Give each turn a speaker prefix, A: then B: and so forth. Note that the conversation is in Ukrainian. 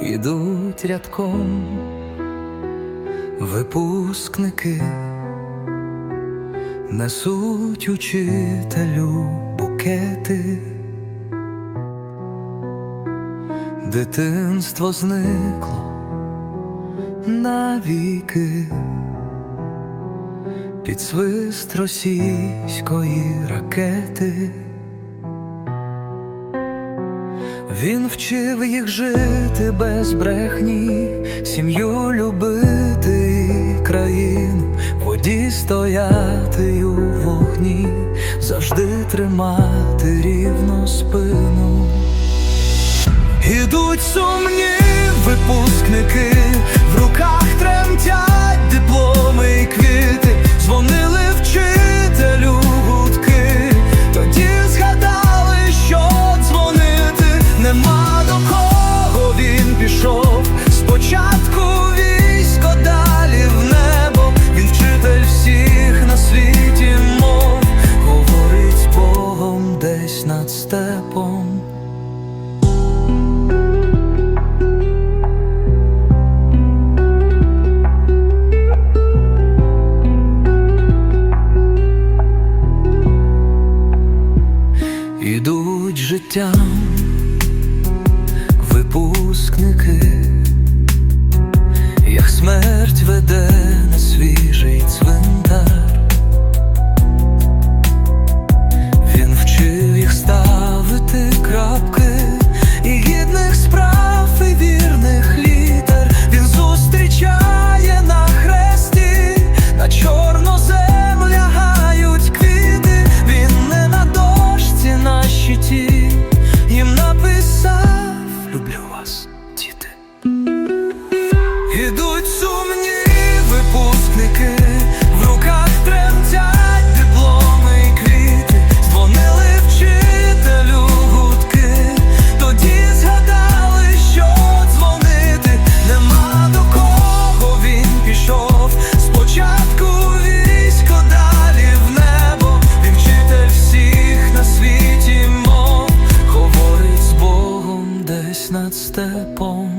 A: ідуть рядком випускники, несуть учителю букети, дитинство зникло навіки. Під свист російської ракети він вчив їх жити без брехні, сім'ю любити країну, воді стояти у вогні, завжди тримати рівно спину. Ідуть сумні випускники, в руках тремтять десь над степом. Ідуть життям випускники, супутники, в руках тремтять дипломи і квіти, дзвонили вчителю гудки, тоді згадали, що дзвонити, нема до кого він пішов. Спочатку військо далі в небо, він вчитель всіх на світі мов, говорить з Богом десь над степом.